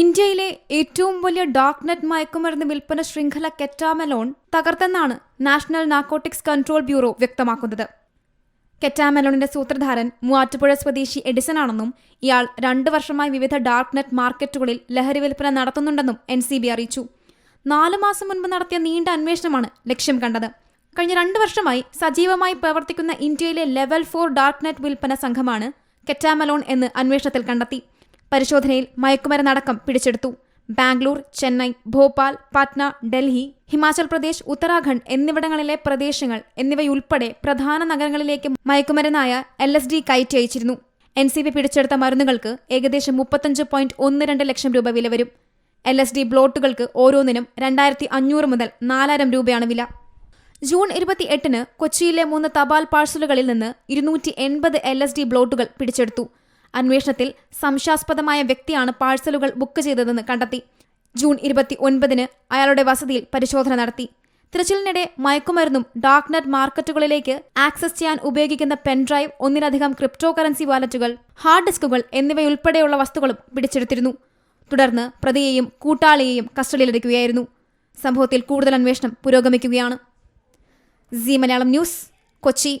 ഇന്ത്യയിലെ ഏറ്റവും വലിയ ഡാർക്ക് നെറ്റ് മയക്കുമരുന്ന് വിൽപ്പന ശൃംഖല കെറ്റാമലോൺ തകർത്തെന്നാണ് നാഷണൽ നാർക്കോട്ടിക്സ് കൺട്രോൾ ബ്യൂറോ വ്യക്തമാക്കുന്നത്. കെറ്റാമലോണിന്റെ സൂത്രധാരൻ മൂവാറ്റുപുഴ സ്വദേശി എഡിസൺ ആണെന്നും ഇയാൾ രണ്ടു വർഷമായി വിവിധ ഡാർക്ക് നെറ്റ് മാർക്കറ്റുകളിൽ ലഹരി വിൽപ്പന നടത്തുന്നുണ്ടെന്നും എൻ സി ബി അറിയിച്ചു. നാലു മാസം മുൻപ് നടത്തിയ നീണ്ട അന്വേഷണമാണ് ലക്ഷ്യം കണ്ടത്. കഴിഞ്ഞ രണ്ടു വർഷമായി സജീവമായി പ്രവർത്തിക്കുന്ന ഇന്ത്യയിലെ ലെവൽ ഫോർ ഡാർക്ക് നെറ്റ് വിൽപ്പന സംഘമാണ് കെറ്റാമലോൺ എന്ന് അന്വേഷണത്തിൽ കണ്ടെത്തി. പരിശോധനയിൽ മയക്കുമരുന്നടക്കം പിടിച്ചെടുത്തു. ബാംഗ്ലൂർ ചെന്നൈ ഭോപ്പാൽ പാറ്റ്ന ഡൽഹി ഹിമാചൽ പ്രദേശ് ഉത്തരാഖണ്ഡ് എന്നിവിടങ്ങളിലെ പ്രദേശങ്ങൾ എന്നിവയുൾപ്പെടെ പ്രധാന നഗരങ്ങളിലേക്ക് മയക്കുമരുന്നായ എൽ എസ് ഡി കയറ്റി അയച്ചിരുന്നു. എൻ സി ബി പിടിച്ചെടുത്ത മരുന്നുകൾക്ക് ഏകദേശം മുപ്പത്തഞ്ച് പോയിന്റ് ഒന്ന് രണ്ട് ലക്ഷം രൂപ വില വരും. എൽ എസ് ഡി ബ്ലോട്ടുകൾക്ക് ഓരോന്നിനും രണ്ടായിരത്തി അഞ്ഞൂറ് മുതൽ നാലായിരം രൂപയാണ് വില. ജൂൺ ഇരുപത്തി എട്ടിന് കൊച്ചിയിലെ മൂന്ന് തപാൽ പാഴ്സലുകളിൽ നിന്ന് ഇരുന്നൂറ്റി എൺപത് എൽ എസ് ഡി ബ്ലോട്ടുകൾ പിടിച്ചെടുത്തു. അന്വേഷണത്തിൽ സംശയാസ്പദമായ വ്യക്തിയാണ് പാഴ്സലുകൾ ബുക്ക് ചെയ്തതെന്ന് കണ്ടെത്തി. ജൂൺ ഇരുപത്തി ഒൻപതിന് അയാളുടെ വസതിയിൽ പരിശോധന നടത്തി. തിരച്ചിലിനിടെ മയക്കുമരുന്നും ഡാർക്ക്നെറ്റ് മാർക്കറ്റുകളിലേക്ക് ആക്സസ് ചെയ്യാൻ ഉപയോഗിക്കുന്ന പെൻഡ്രൈവ് ഒന്നിലധികം ക്രിപ്റ്റോ കറൻസി വാലറ്റുകൾ ഹാർഡ് ഡിസ്കുകൾ എന്നിവയുൾപ്പെടെയുള്ള വസ്തുക്കളും പിടിച്ചെടുത്തിരുന്നു. തുടർന്ന് പ്രതിയെയും കൂട്ടാളിയെയും കസ്റ്റഡിയിലെടുക്കുകയായിരുന്നു. സംഭവത്തിൽ കൂടുതൽ അന്വേഷണം പുരോഗമിക്കുകയാണ്. C Malayalam news Kochi.